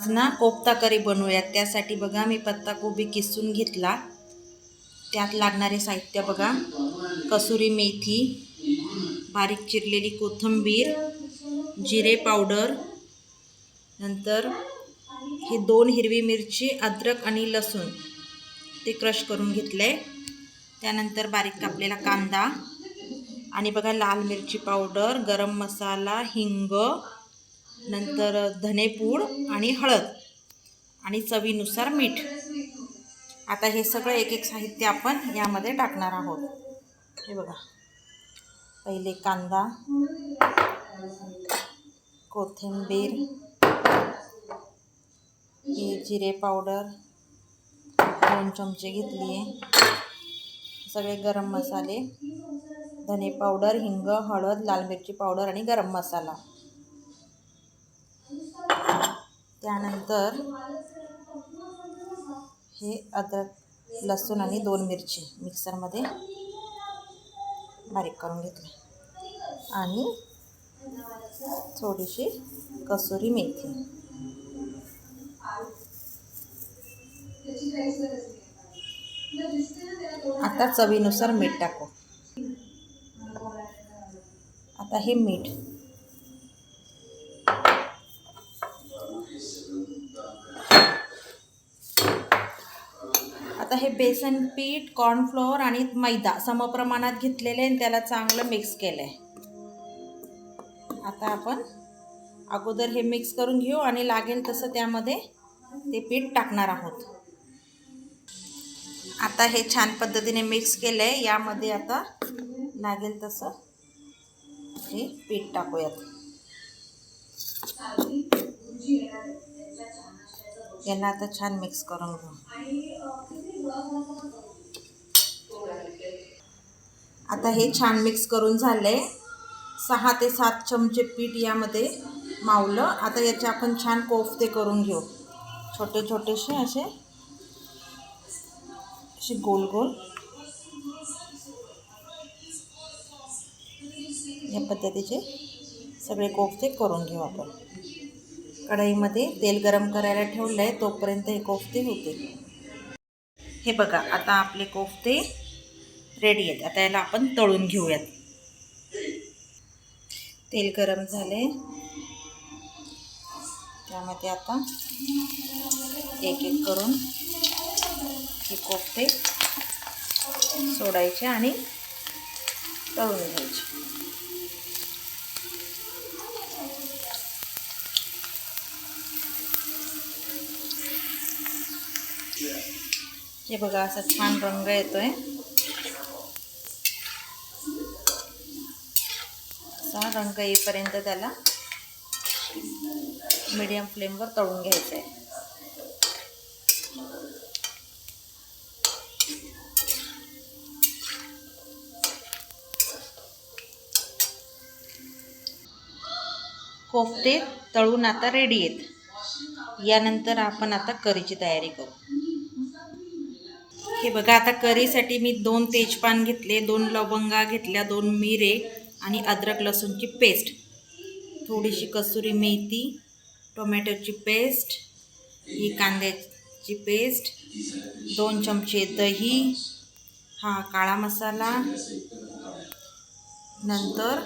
ना कोफ्ता करी बनवूयात. त्यासाठी बघा मी पत्ता कोबी किसून घेतला. त्यात लागणारे साहित्य बघा. कसुरी मेथी बारीक चिरलेली कोथिंबीर जिरे पावडर नंतर हे दोन हिरवी मिरची अद्रक आणि लसूण ते क्रश करून घेतले. त्यानंतर बारीक कापलेला कांदा आणि बघा लाल मिरची पावडर गरम मसाला हिंग नंतर धनेपूड आणि हळद आणि चवीनुसार मीठ. आता हे सगळं एक एक साहित्य आपण यामध्ये टाकणार आहोत. हे बघा. पहिले कांदा कोथिंबीर ही जिरे पावडर दोन चमचे घेतली आहे सगळे गरम मसाले धने पावडर हिंग हळद लाल मिरची पावडर आणि गरम मसाला. त्यानंतर हे अद्रक लसूण आणि दोन मिरची मिक्सरमध्ये बारीक करून घेतले. आणि थोडीशी कसुरी मेथी. आता चवीनुसार मीठ टाकू. आता हे मीठ आता हे बेसन पीठ कॉर्नफ्लोअर आणि मैदा समप्रमाणात घेतलेले आणि त्याला चांगलं मिक्स केलं आहे आता आपण अगोदर हे मिक्स करून घेऊ आणि लागेल तसं त्यामध्ये ते पीठ टाकणार आहोत. आता हे छान पद्धतीने मिक्स केलं आहे यामध्ये आता लागेल तसं हे पीठ टाकूयात. याला आता छान मिक्स करून घेऊ. आता हे छान मिक्स करून झाले सहा ते सात चमचे पीठ यामध्ये मावलं. आता याचे आपण छान कोफ्ते करून घेऊ. छोटे छोटेसे असे. असे गोल गोल. या पद्धतीचे सगळे कोफ्ते करून घेऊ आपण. कढईमध्ये तेल गरम करायला ठेवलं आहे तोपर्यंत हे कोफ्ते होते हे बघा आता आपले कोफ्ते रेडी आहेत. आता याला आपण तळून घेऊयात. तेल गरम झाले. त्यामध्ये आता एक एक करून हे कोफ्ते सोडायचे आणि तळून घ्यायचे. हे बघा असा छान रंग येतोय. असा रंग येईपर्यंत त्याला मीडियम फ्लेमवर तळून घ्यायचं आहे कोफ्ते तळून आता रेडी आहेत. यानंतर आपण आता करीची तयारी करू. हे बघा आता करीसाठी मी दोन तेजपान घेतले दोन लवंगा घेतल्या दोन मिरे आणि अद्रक लसूणची पेस्ट. थोडीशी कसुरी मेथी टोमॅटोची पेस्ट ही कांद्याची पेस्ट दोन चमचे दही हा काळा मसाला नंतर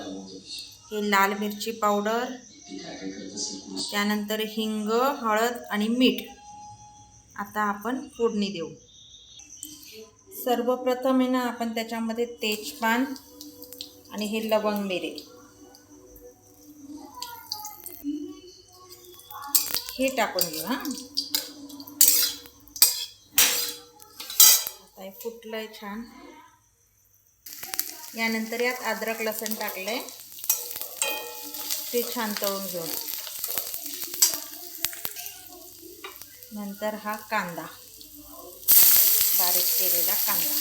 हे लाल मिरची पावडर त्यानंतर हिंग हळद आणि मीठ. आता आपण फोडणी देऊ. सर्वप्रथम आहे ना आपण त्याच्यामध्ये तेजपान आणि हे लवंग मिरे. हे टाकून घेऊ हां. आता हे आहे छान. यानंतर यात अद्रक लसण टाकलंय. ते छान तळून घेऊ. नंतर हा कांदा. बारीक केलेला कांदा.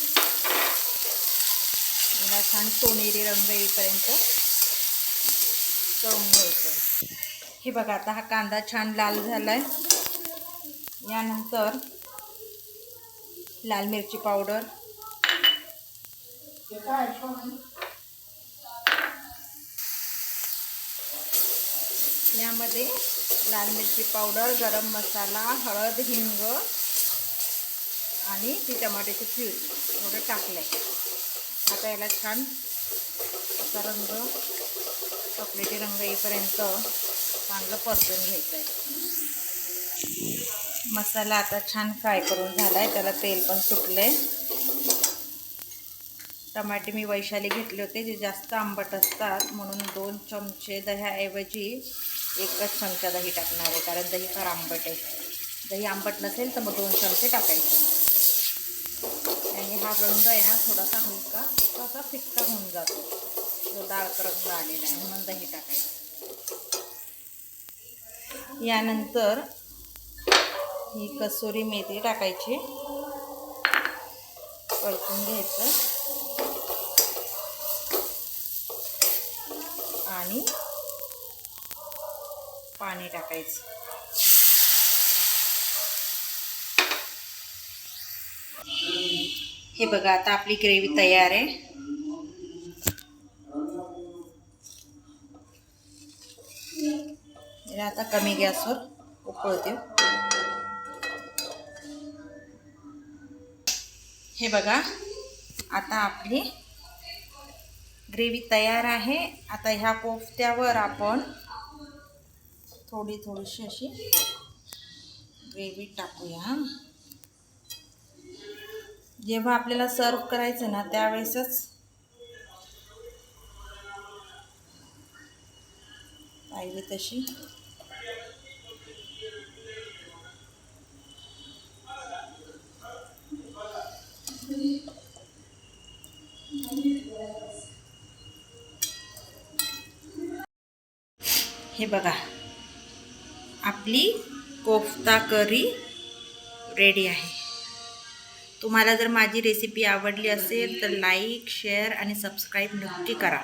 याला छान सोनेरी रंग येईपर्यंत तळून घ्यायचं. हे बघा आता हा कांदा छान लाल झाला आहे यानंतर लाल मिरची पावडर. यामध्ये लाल मिरची पावडर गरम मसाला हळद हिंग आणि ती टमाट्याची प्युरी एवढं टाकलं आहे आता याला छान असा रंग चॉकलेटी रंग येईपर्यंत चांगलं परतून घ्यायचं आहे मसाला आता छान फ्राय करून झाला आहे त्याला तेल पण सुटलं आहे टमाटे मी वैशाली घेतले होते जे जास्त आंबट असतात म्हणून दोन चमचे दह्याऐवजी एकच चमचा दही टाकणार आहे कारण दही फार आंबट आहे. दही आंबट नसेल तर मग दोन चमचे टाकायचे. हा रंग आहे ना थोडासा हलका थोडासा फिक्का होऊन जातो. जो डाळ रंग आलेला आहे म्हणून दही टाकायचं. यानंतर ही कसुरी मेथी टाकायची. परतून घ्यायचं. आणि पाणी टाकायचं. हे बघा आता आपली ग्रेव्ही तयार आहे. आता कमी गॅसवर उकळते. हे बघा आता आपली ग्रेव्ही तयार आहे. आता ह्या कोफ्त्यावर आपण थोडी थोडीशी अशी ग्रेव्ही टाकूया. जेव्हा आपल्याला सर्व करायचं ना त्यावेळेसच. पाहिजे तशी. हे बघा. आपली कोफ्ता करी रेडी आहे. तुम्हाला जर माझी रेसिपी आवडली असेल तर लाईक शेअर आणि सबस्क्राईब नक्की करा.